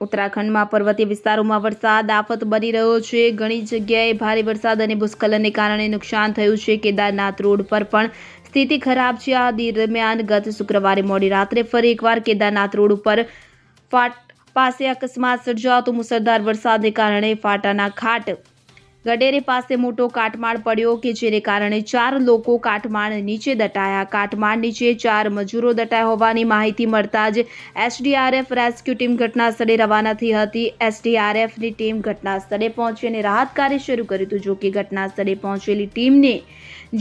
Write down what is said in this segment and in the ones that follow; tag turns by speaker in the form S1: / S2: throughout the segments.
S1: ઉત્તરાખંડમાં પર્વતીય વિસ્તારોમાં વરસાદ આફત બની રહ્યો છે. ઘણી જગ્યાએ ભારે વરસાદ અને ભૂસ્ખલનને કારણે નુકસાન થયું છે. કેદારનાથ રોડ પર પણ સ્થિતિ ખરાબ છે. આ દરમિયાન ગત શુક્રવારે મોડી રાત્રે ફરી એકવાર કેદારનાથ રોડ ઉપર ફાટ પાસે અકસ્માત સર્જાતો મુસળધાર વરસાદને કારણે ફાટાના ખાટ ગડેરે પાસે મોટો કાટમાળ પડ્યો કે જેને કારણે ચાર લોકો કાટમાળ નીચે દટાયા. કાટમાળ નીચે ચાર મજૂરો દટાયા હોવાની માહિતી મળતા જ એસડીઆરએફ રેસ્ક્યુ ટીમ ઘટના સ્થળે રવાના થઈ હતી. એસડીઆરએફની ટીમ ઘટના સ્થળે પહોંચી અને રાહત કાર્ય શરૂ કર્યું હતું. જોકે ઘટના સ્થળે પહોંચેલી ટીમને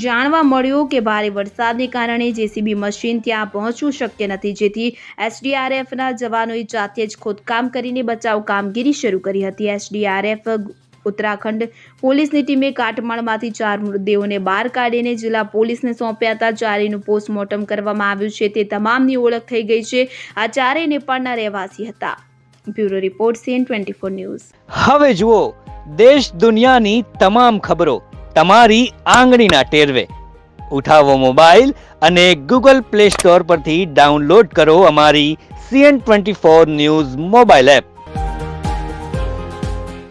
S1: જાણવા મળ્યું કે ભારે વરસાદને કારણે જેસીબી મશીન ત્યાં પહોંચવું શક્ય નથી. જેથી એસડીઆરએફના જવાનોએ જાતે જ ખોદકામ કરીને બચાવ કામગીરી શરૂ કરી હતી. એસડીઆરએફ ઉત્તરાખંડ. પોલીસની ટીમે કાટમાળમાંથી ચાર મૃતદેહોને બહાર કાઢીને જિલ્લા પોલીસને સોંપ્યા હતા. ચારેયનું પોસ્ટમોર્ટમ કરવામાં આવ્યું છે. તે તમામની ઓળખ થઈ ગઈ છે. આ ચારેય નેપાળના રહેવાસી હતા. Bureau report CN twenty four news.
S2: હવે જુઓ, દેશ દુનિયાની તમામ ખબરો તમારી આંગળીના ટેરવે. ઉઠાવો મોબાઈલ અને ગૂગલ પ્લે સ્ટોર પરથી ડાઉનલોડ કરો અમારી CN twenty four news mobile app.